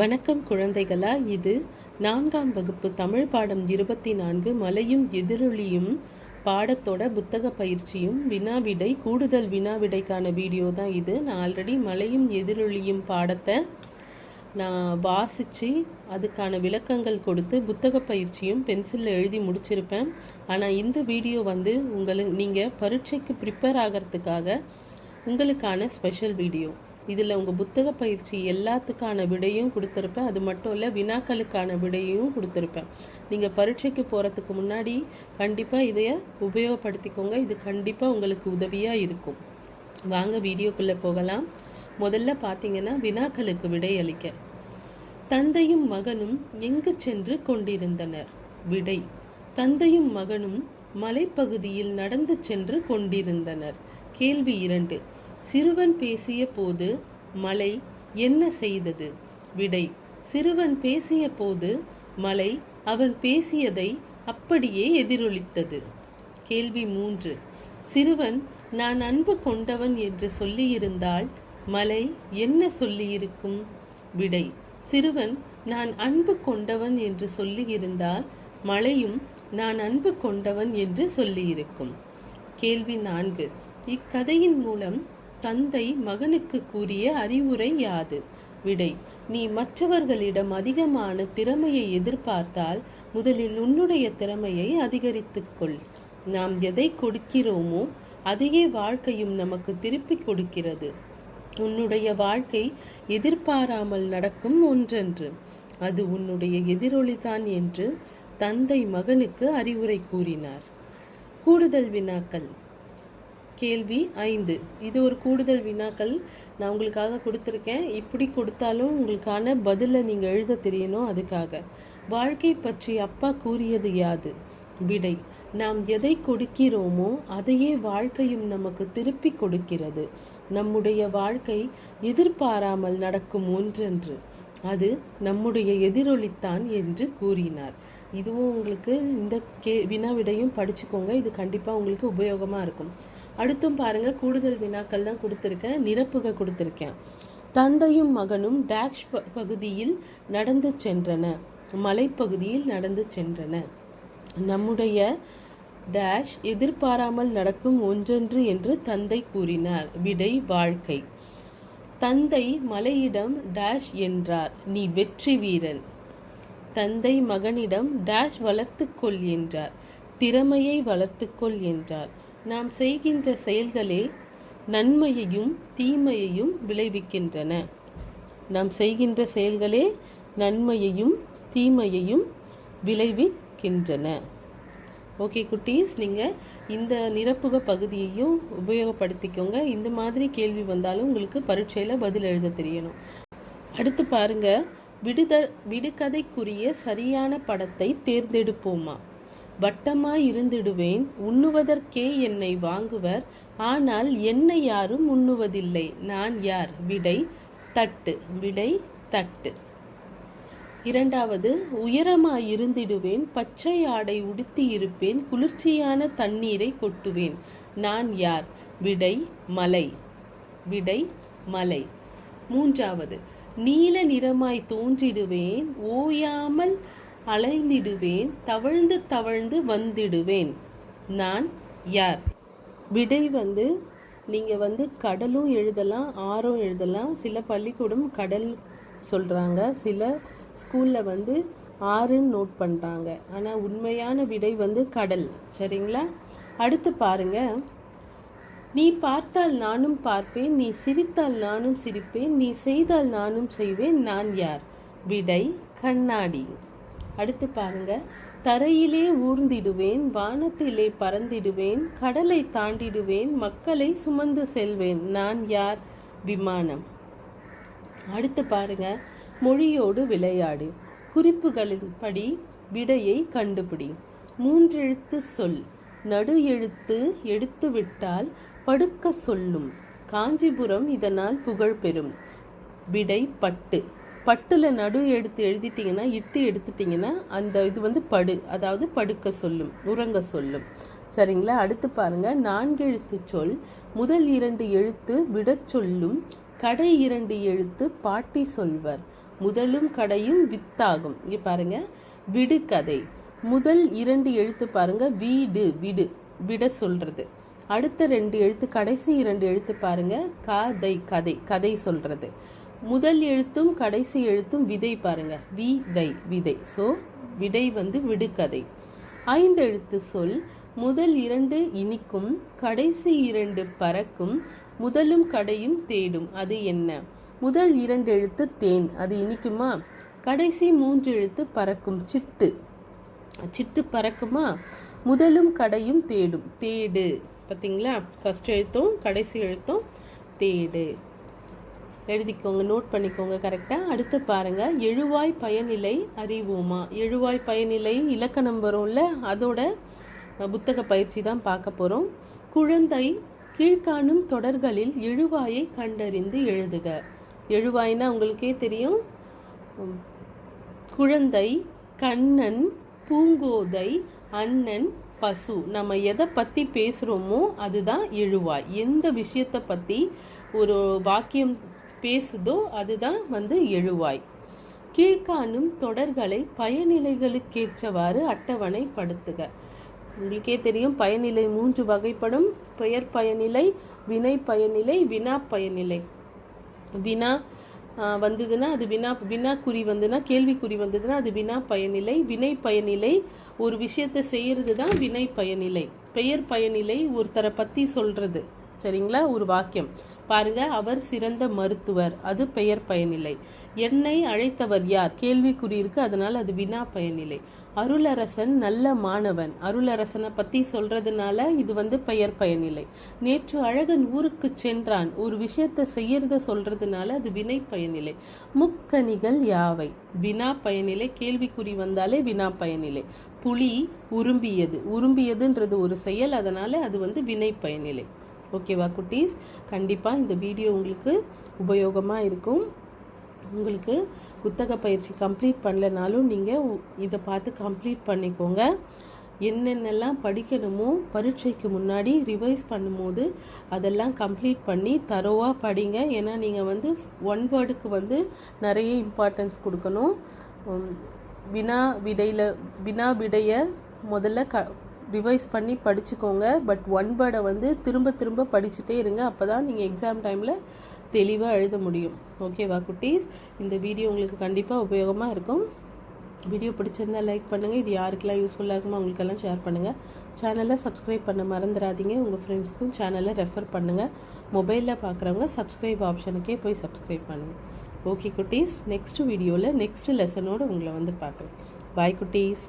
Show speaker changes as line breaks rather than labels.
வணக்கம் குழந்தைகளா இது நான்காம் வகுப்பு தமிழ் பாடம் இருபத்தி நான்கு மலையும் எதிரொலியும் பாடத்தோட புத்தக பயிற்சியும் வினாவிடை கூடுதல் வினாவிடைக்கான வீடியோ தான் இது. நான் ஆல்ரெடி மலையும் எதிரொலியும் பாடத்தை நான் வாசித்து அதுக்கான விளக்கங்கள் கொடுத்து புத்தக பயிற்சியும் பென்சிலில் எழுதி முடிச்சிருப்பேன். ஆனால் இந்த வீடியோ வந்து உங்களுக்கு நீங்கள் பரீட்சைக்கு ப்ரிப்பேர் ஆகிறதுக்காக உங்களுக்கான ஸ்பெஷல் வீடியோ. இதில் உங்கள் புத்தக பயிற்சி எல்லாத்துக்கான விடையும் கொடுத்துருப்பேன். அது மட்டும் இல்லை வினாக்களுக்கான விடையும் கொடுத்துருப்பேன். நீங்கள் பரீட்சைக்கு போகிறதுக்கு முன்னாடி கண்டிப்பாக இதைய உபயோகப்படுத்திக்கோங்க. இது கண்டிப்பாக உங்களுக்கு உதவியாக இருக்கும். வாங்க வீடியோக்குள்ளே போகலாம். முதல்ல பார்த்தீங்கன்னா வினாக்களுக்கு விடை அளிக்க. தந்தையும் மகனும் எங்கு சென்று கொண்டிருந்தனர்? விடை. தந்தையும் மகனும் மலைப்பகுதியில் நடந்து சென்று கொண்டிருந்தனர். கேள்வி இரண்டு. சிறுவன் பேசிய போது மலை என்ன செய்தது? விடை சிறுவன் பேசிய போது மலை அவன் பேசியதை அப்படியே எதிரொலித்தது. கேள்வி மூன்று சிறுவன் நான் அன்பு கொண்டவன் என்று சொல்லியிருந்தால் மலை என்ன சொல்லியிருக்கும்? விடை சிறுவன் நான் அன்பு கொண்டவன் என்று சொல்லியிருந்தால் மலையும் நான் அன்பு கொண்டவன் என்று சொல்லியிருக்கும். கேள்வி நான்கு இக்கதையின் மூலம் தந்தை மகனுக்கு கூறிய அறிவுரை யாது? விடை நீ மற்றவர்களிடம் அதிகமான திறமையை எதிர்பார்த்தால் முதலில் உன்னுடைய திறமையை அதிகரித்துக்கொள் நாம் எதை கொடுக்கிறோமோ அதையே வாழ்க்கையும் நமக்கு திருப்பி கொடுக்கிறது. உன்னுடைய வாழ்க்கை எதிர்பாராமல் நடக்கும் ஒன்றென்று. அது உன்னுடைய எதிரொலிதான் என்று தந்தை மகனுக்கு அறிவுரை கூறினார். கூடுதல் வினாக்கள். கேள்வி ஐந்து. இது ஒரு கூடுதல் வினாக்கள். நான் உங்களுக்காக கொடுத்துருக்கேன். இப்படி கொடுத்தாலும் உங்களுக்கான பதிலை நீங்கள் எழுத தெரியணும் அதுக்காக. வாழ்க்கை பற்றி அப்பா கூறியது யாது? விடை நாம் எதை கொடுக்கிறோமோ அதையே வாழ்க்கையும் நமக்கு திருப்பி கொடுக்கிறது. நம்முடைய வாழ்க்கை எதிர்பாராமல் நடக்கும் ஒன்றென்று. அது நம்முடைய எதிரொலித்தான் என்று கூறினார். இதுவும் உங்களுக்கு இந்த கே வினாவிடையும் படிச்சுக்கோங்க. இது கண்டிப்பாக உங்களுக்கு உபயோகமாக இருக்கும். அடுத்தும் பாருங்கள் கூடுதல் வினாக்கள் தான் கொடுத்துருக்கேன் நிரப்புக கொடுத்துருக்கேன். தந்தையும் மகனும் டேஷ் ப- பகுதியில் நடந்து சென்றன. மலைப்பகுதியில் நடந்து சென்றன. நம்முடைய டேஷ் எதிர்பாராமல் நடக்கும் ஒன்றென்று என்று தந்தை கூறினார். விடை வாழ்க்கை. தந்தை மலையிடம் டேஷ் என்றார். நீ வெற்றி வீரன். தந்தை மகனிடம் டேஷ் வளர்த்துக்கொள் என்றார். திறமையை வளர்த்துக்கொள் என்றார். நாம் செய்கின்ற செயல்களே நன்மையையும் தீமையையும் விளைவிக்கின்றன. நாம் செய்கின்ற செயல்களே நன்மையையும் தீமையையும் விளைவிக்கின்றன. ஓகே குட்டீஸ் நீங்கள் இந்த நிரப்புக பகுதியையும் உபயோகப்படுத்திக்கோங்க. இந்த மாதிரி கேள்வி வந்தாலும் உங்களுக்கு பரீட்சையில் பதில் எழுத தெரியணும். அடுத்து பாருங்கள் விடுத விடுகதைக்குரிய சரியான படத்தை தேர்ந்தெடுப்போமா? வட்டமாய் இருந்திடுவேன் உண்ணுவதற்கே என்னை வாங்குவர். ஆனால் என்னை யாரும் உண்ணுவதில்லை. நான் யார்? விடை தட்டு விடை தட்டு. இரண்டாவது உயரமாய் இருந்திடுவேன் பச்சை ஆடை உடுத்தி இருப்பேன் குளிர்ச்சியான தண்ணீரை கொட்டுவேன். நான் யார்? விடை மலை விடை மலை. மூன்றாவது நீல நிறமாய் தோன்றிடுவேன் ஓயாமல் அலைந்திடுவேன் தவழ்ந்து தவழ்ந்து வந்திடுவேன். நான் யார்? விடை வந்து நீங்கள் வந்து கடலும் எழுதலாம் ஆறும் எழுதலாம். சில பள்ளிக்கூடம் கடல் சொல்கிறாங்க சில ஸ்கூலில் வந்து ஆறுன்னு நோட் பண்ணுறாங்க ஆனால் உண்மையான விடை வந்து கடல் சரிங்களா? அடுத்து பாருங்க. நீ பார்த்தால் நானும் பார்ப்பேன் நீ சிரித்தால் நானும் சிரிப்பேன் நீ செய்தால் நானும் செய்வேன் நான் யார்? விடை கண்ணாடி. அடுத்து பாருங்க. தரையிலே ஊர்ந்திடுவேன் வானத்திலே பறந்திடுவேன் கடலை தாண்டிடுவேன் மக்களை சுமந்து செல்வேன். நான் யார்? விமானம். அடுத்து பாருங்க. மொழியோடு விளையாடு. குறிப்புகளின்படி விடையை கண்டுபிடி. மூன்றெழுத்து சொல். நடு எழுத்து எடுத்து விட்டால் படுக்க சொல்லும். காஞ்சிபுரம் இதனால் புகழ் பெறும் விடை பட்டு பட்டில் நடு எடுத்து எழுதிட்டிங்கன்னா இட்டு எடுத்துட்டிங்கன்னா அந்த இது வந்து படு. அதாவது படுக்க சொல்லும் உறங்க சொல்லும். சரிங்களா? அடுத்து பாருங்கள் நான்கு எழுத்து சொல் முதல் இரண்டு எழுத்து விடச் சொல்லும் கடை இரண்டு எழுத்து பாட்டி சொல்வர். முதலும் கடையும் வித்தாகும். இங்கே பாருங்க. விடுகதை முதல் இரண்டு எழுத்து பாருங்க. வீடு விடு. விட சொல்றது. அடுத்த ரெண்டு எழுத்து கடைசி இரண்டு எழுத்து பாருங்க. கதை கதை. கதை சொல்றது. முதல் எழுத்தும் கடைசி எழுத்தும் விதை பாருங்க. விதை விதை. ஸோ விடை வந்து விடுகதை. ஐந்து எழுத்து சொல் முதல் இரண்டு இனிக்கும் கடைசி இரண்டு பறக்கும் முதலும் கடையும் தேடும். அது என்ன? முதல் இரண்டு எழுத்து தேன் அது இனிக்குமா? கடைசி மூன்று எழுத்து பறக்கும் சிட்டு. சிட்டு பறக்குமா? முதலும் கடையும் தேடும். தேடு. பார்த்தீங்களா ஃபஸ்ட் எழுத்தும் கடைசி எழுத்தும் தேடு. எழுதிக்கோங்க நோட் பண்ணிக்கோங்க கரெக்டாக அடுத்து பாருங்கள் எழுவாய் பயனிலை அறிவோமா? எழுவாய் பயனிலை இலக்கணம் வரும்ல அதோட புத்தக பயிற்சி தான் பார்க்க போகிறோம் குழந்தை கீழ்காணும் தொடர்களில் எழுவாயை கண்டறிந்து எழுதுக. எழுவாய்னா உங்களுக்கே தெரியும். குழந்தை கண்ணன் பூங்கோதை அண்ணன் பசு. நம்ம எதை பற்றி பேசுகிறோமோ அதுதான் எழுவாய். எந்த விஷயத்தை பற்றி ஒரு வாக்கியம் பேசுதோ அதுதான் வந்து எழுவாய். கீழ்காணும் தொடர்களை பயனிலைகளுக்கேற்றவாறு அட்டவணைப்படுத்துக. உங்களுக்கே தெரியும் பயனிலை மூன்று வகைப்படும். பெயர் பயனிலை வினை பயனிலை வினா பயனிலை. வினா வந்ததுன்னா அது வினா வினா குறி வந்ததுன்னா கேள்விக்குறி வந்ததுன்னா அது வினா பயனிலை. வினை பயனிலை ஒரு விஷயத்தை செய்கிறது தான் வினை பயனிலை. பெயர் பயனிலை ஒருத்தரை பற்றி சொல்கிறது சரிங்களா? ஒரு வாக்கியம். பாருங்க அவர் சிறந்த மருத்துவர். அது பெயர் பயனில்லை என்னை அழைத்தவர் யார்? கேள்விக்குறி இருக்கு அதனால் அது வினா பயனிலை. அருளரசன் நல்ல மாணவன். அருளரசனை பத்தி சொல்றதுனால இது வந்து பெயர் பயனில்லை நேற்று அழகன் ஊருக்கு சென்றான். ஒரு விஷயத்தை செய்யறத சொல்றதுனால அது வினை பயனிலை. முக்கணிகள் யாவை? வினா பயனிலை கேள்விக்குறி வந்தாலே வினா பயனிலை. புலி உரும்பியது. உரும்பியதுன்றது ஒரு செயல் அதனால அது வந்து வினை பயனிலை. ஓகேவா குட்டீஸ்? கண்டிப்பாக இந்த வீடியோ உங்களுக்கு உபயோகமாக இருக்கும். உங்களுக்கு புத்தக பயிற்சி கம்ப்ளீட் பண்ணலனாலும் நீங்கள் இதை பார்த்து கம்ப்ளீட் பண்ணிக்கோங்க. என்னென்னலாம் படிக்கணுமோ பரீட்சைக்கு முன்னாடி ரிவைஸ் பண்ணும்போது அதெல்லாம் கம்ப்ளீட் பண்ணி தரோவாக படிங்க. ஏன்னா நீங்கள் வந்து ஒன் வேர்டுக்கு வந்து நிறைய இம்பார்ட்டன்ஸ் கொடுக்கணும். வினா விடையில் வினா விடைய முதல்ல க ரிவைஸ் பண்ணி படிச்சுக்கோங்க. பட் ஒன் வேர்டை வந்து திரும்ப திரும்ப படிச்சுட்டே இருங்க. அப்போ தான் நீங்கள் எக்ஸாம் டைமில் தெளிவாக எழுத முடியும். ஓகேவா குட்டீஸ்? இந்த வீடியோ உங்களுக்கு கண்டிப்பாக உபயோகமாக இருக்கும். வீடியோ பிடிச்சிருந்தா லைக் பண்ணுங்கள் இது யாருக்கெல்லாம் யூஸ்ஃபுல்லாக இருக்குமோ அவங்களுக்கெல்லாம் ஷேர் பண்ணுங்கள் சேனலை சப்ஸ்கிரைப் பண்ண மறந்துடாதீங்க. உங்கள் ஃப்ரெண்ட்ஸ்க்கும் சேனலை ரெஃபர் பண்ணுங்கள் மொபைலில் பார்க்குறவங்க சப்ஸ்கிரைப் ஆப்ஷனுக்கே போய் சப்ஸ்கிரைப் பண்ணுங்கள் ஓகே குட்டீஸ்? நெக்ஸ்ட் வீடியோவில் நெக்ஸ்ட் லெசனோடு உங்களை வந்து பார்க்குறேன். பாய் குட்டீஸ்.